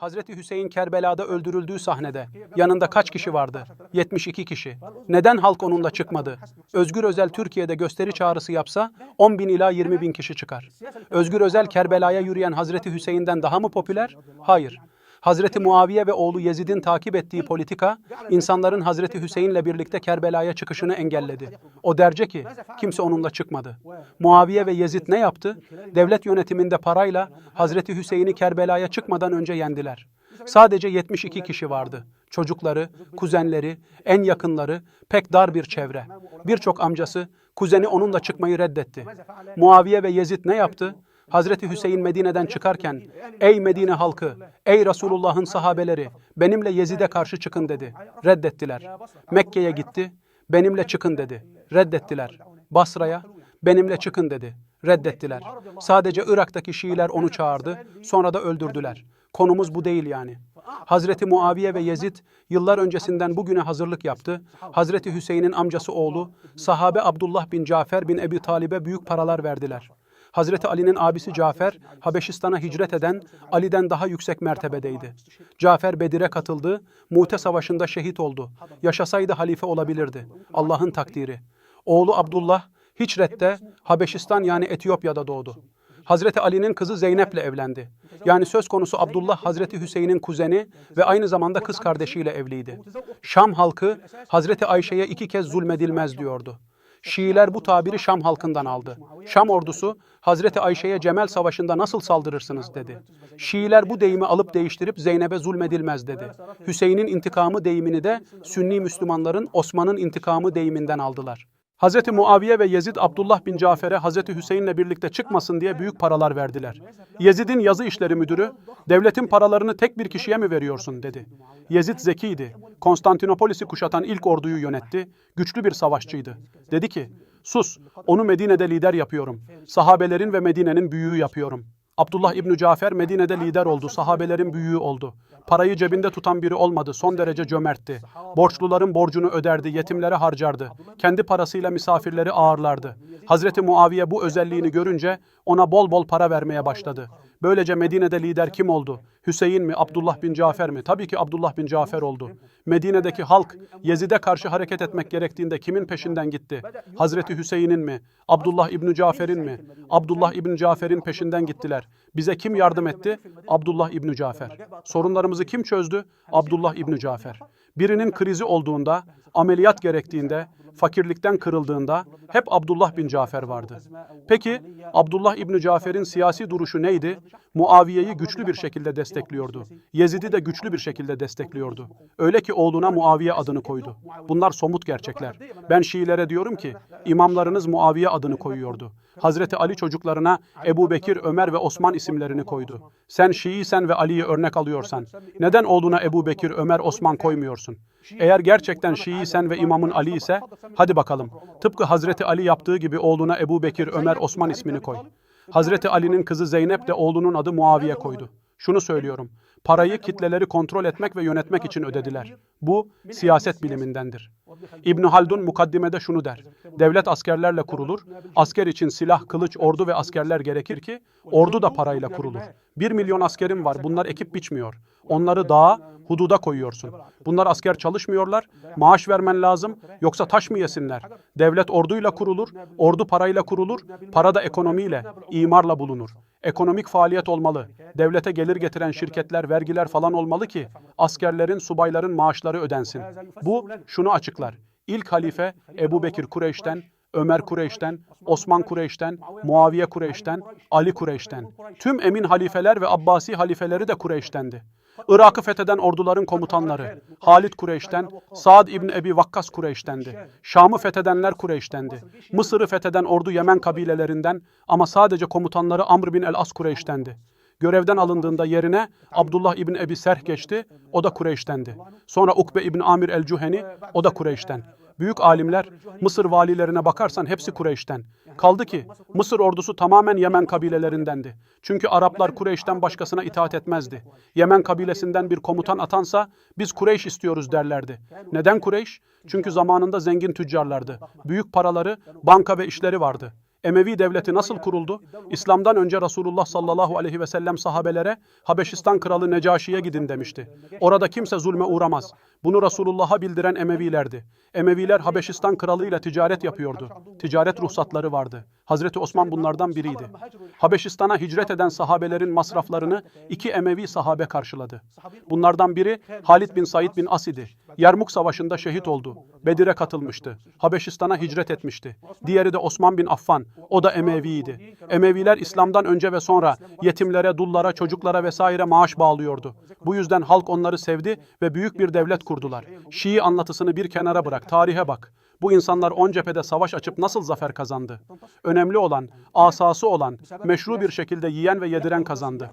Hazreti Hüseyin Kerbela'da öldürüldüğü sahnede yanında kaç kişi vardı? 72 kişi. Neden halk onunla çıkmadı? Özgür Özel Türkiye'de gösteri çağrısı yapsa 10 bin ila 20 bin kişi çıkar. Özgür Özel Kerbela'ya yürüyen Hazreti Hüseyin'den daha mı popüler? Hayır. Hazreti Muaviye ve oğlu Yezid'in takip ettiği politika, insanların Hazreti Hüseyin'le birlikte Kerbela'ya çıkışını engelledi. O derece ki, kimse onunla çıkmadı. Muaviye ve Yezid ne yaptı? Devlet yönetiminde parayla Hazreti Hüseyin'i Kerbela'ya çıkmadan önce yendiler. Sadece 72 kişi vardı. Çocukları, kuzenleri, en yakınları, pek dar bir çevre. Birçok amcası, kuzeni onunla çıkmayı reddetti. Muaviye ve Yezid ne yaptı? Hazreti Hüseyin Medine'den çıkarken, ey Medine halkı, ey Resulullah'ın sahabeleri, benimle Yezid'e karşı çıkın dedi. Reddettiler. Mekke'ye gitti, benimle çıkın dedi. Reddettiler. Basra'ya, benimle çıkın dedi. Reddettiler. Sadece Irak'taki Şiiler onu çağırdı, sonra da öldürdüler. Konumuz bu değil yani. Hazreti Muaviye ve Yezid yıllar öncesinden bugüne hazırlık yaptı. Hazreti Hüseyin'in amcası oğlu, sahabe Abdullah bin Cafer bin Ebi Talib'e büyük paralar verdiler. Hazreti Ali'nin abisi Cafer, Habeşistan'a hicret eden Ali'den daha yüksek mertebedeydi. Cafer Bedir'e katıldı, Mute Savaşı'nda şehit oldu. Yaşasaydı halife olabilirdi. Allah'ın takdiri. Oğlu Abdullah, Hicret'te Habeşistan yani Etiyopya'da doğdu. Hazreti Ali'nin kızı Zeynep'le evlendi. Yani söz konusu Abdullah Hazreti Hüseyin'in kuzeni ve aynı zamanda kız kardeşiyle evliydi. Şam halkı Hazreti Ayşe'ye iki kez zulmedilmez diyordu. Şiiler bu tabiri Şam halkından aldı. Şam ordusu Hazreti Ayşe'ye Cemel Savaşı'nda nasıl saldırırsınız dedi. Şiiler bu deyimi alıp değiştirip Zeynep'e zulmedilmez dedi. Hüseyin'in intikamı deyimini de Sünni Müslümanların Osman'ın intikamı deyiminden aldılar. Hazreti Muaviye ve Yezid Abdullah bin Cafer'e Hazreti Hüseyin'le birlikte çıkmasın diye büyük paralar verdiler. Yezid'in yazı işleri müdürü, devletin paralarını tek bir kişiye mi veriyorsun dedi. Yezid zekiydi. Konstantinopolis'i kuşatan ilk orduyu yönetti. Güçlü bir savaşçıydı. Dedi ki, sus, onu Medine'de lider yapıyorum. Sahabelerin ve Medine'nin büyüğü yapıyorum. Abdullah İbni Cafer Medine'de lider oldu, sahabelerin büyüğü oldu. Parayı cebinde tutan biri olmadı, son derece cömertti. Borçluların borcunu öderdi, yetimlere harcardı. Kendi parasıyla misafirleri ağırlardı. Hazreti Muaviye bu özelliğini görünce ona bol bol para vermeye başladı. Böylece Medine'de lider kim oldu? Hüseyin mi, Abdullah bin Cafer mi? Tabii ki Abdullah bin Cafer oldu. Medine'deki halk Yezid'e karşı hareket etmek gerektiğinde kimin peşinden gitti? Hazreti Hüseyin'in mi? Abdullah İbni Cafer'in mi? Abdullah İbni Cafer'in peşinden gittiler. Bize kim yardım etti? Abdullah İbni Cafer. Sorunlarımızı kim çözdü? Abdullah İbni Cafer. Birinin krizi olduğunda, ameliyat gerektiğinde, fakirlikten kırıldığında hep Abdullah bin Cafer vardı. Peki Abdullah İbni Cafer'in siyasi duruşu neydi? Muaviye'yi güçlü bir şekilde destekliyordu. Yezid'i de güçlü bir şekilde destekliyordu. Öyle ki oğluna Muaviye adını koydu. Bunlar somut gerçekler. Ben Şiilere diyorum ki imamlarınız Muaviye adını koyuyordu. Hazreti Ali çocuklarına Ebu Bekir, Ömer ve Osman isimlerini koydu. Sen Şiiysen ve Ali'yi örnek alıyorsan neden oğluna Ebu Bekir, Ömer, Osman koymuyorsun? Eğer gerçekten Şiiysen ve imamın Ali ise hadi bakalım tıpkı Hazreti Ali yaptığı gibi oğluna Ebu Bekir, Ömer, Osman ismini koy. Hazreti Ali'nin kızı Zeynep de oğlunun adı Muaviye koydu. Şunu söylüyorum. Parayı kitleleri kontrol etmek ve yönetmek için ödediler. Bu siyaset bilimindendir. İbn Haldun mukaddimede şunu der. Devlet askerlerle kurulur. Asker için silah, kılıç, ordu ve askerler gerekir ki ordu da parayla kurulur. Bir milyon askerim var. Bunlar ekip biçmiyor. Onları dağa, hududa koyuyorsun. Bunlar asker çalışmıyorlar. Maaş vermen lazım. Yoksa taş mı yesinler? Devlet orduyla kurulur. Ordu parayla kurulur. Para da ekonomiyle, imarla bulunur. Ekonomik faaliyet olmalı. Devlete gelir getiren şirketler, vergiler falan olmalı ki askerlerin, subayların maaşları ödensin. Bu şunu açıklar. İlk halife Ebu Bekir Kureyş'ten, Ömer Kureyş'ten, Osman Kureyş'ten, Muaviye Kureyş'ten, Ali Kureyş'ten. Tüm emin halifeler ve Abbasi halifeleri de Kureyş'tendi. Irak'ı fetheden orduların komutanları Halid Kureyş'ten, Saad İbni Ebi Vakkas Kureyş'tendi. Şam'ı fethedenler Kureyş'tendi. Mısır'ı fetheden ordu Yemen kabilelerinden ama sadece komutanları Amr bin el-As Kureyş'tendi. Görevden alındığında yerine Abdullah İbni Ebi Serh geçti, o da Kureyş'tendi. Sonra Ukbe İbni Amir el-Cuheni, o da Kureyş'ten. Büyük alimler Mısır valilerine bakarsan hepsi Kureyş'ten. Kaldı ki Mısır ordusu tamamen Yemen kabilelerindendi. Çünkü Araplar Kureyş'ten başkasına itaat etmezdi. Yemen kabilesinden bir komutan atansa biz Kureyş istiyoruz derlerdi. Neden Kureyş? Çünkü zamanında zengin tüccarlardı. Büyük paraları, banka ve işleri vardı. Emevi devleti nasıl kuruldu? İslam'dan önce Resulullah sallallahu aleyhi ve sellem sahabelere Habeşistan kralı Necaşi'ye gidin demişti. Orada kimse zulme uğramaz. Bunu Resulullah'a bildiren Emevilerdi. Emeviler Habeşistan kralıyla ticaret yapıyordu. Ticaret ruhsatları vardı. Hazreti Osman bunlardan biriydi. Habeşistan'a hicret eden sahabelerin masraflarını iki Emevi sahabe karşıladı. Bunlardan biri Halid bin Said bin As idi. Yermuk Savaşı'nda şehit oldu. Bedir'e katılmıştı. Habeşistan'a hicret etmişti. Diğeri de Osman bin Affan. O da Emevi'ydi. Emeviler İslam'dan önce ve sonra yetimlere, dullara, çocuklara vesaire maaş bağlıyordu. Bu yüzden halk onları sevdi ve büyük bir devlet kurdular. Şii anlatısını bir kenara bırak, tarihe bak. Bu insanlar on cephede savaş açıp nasıl zafer kazandı? Önemli olan, asası olan, meşru bir şekilde yiyen ve yediren kazandı.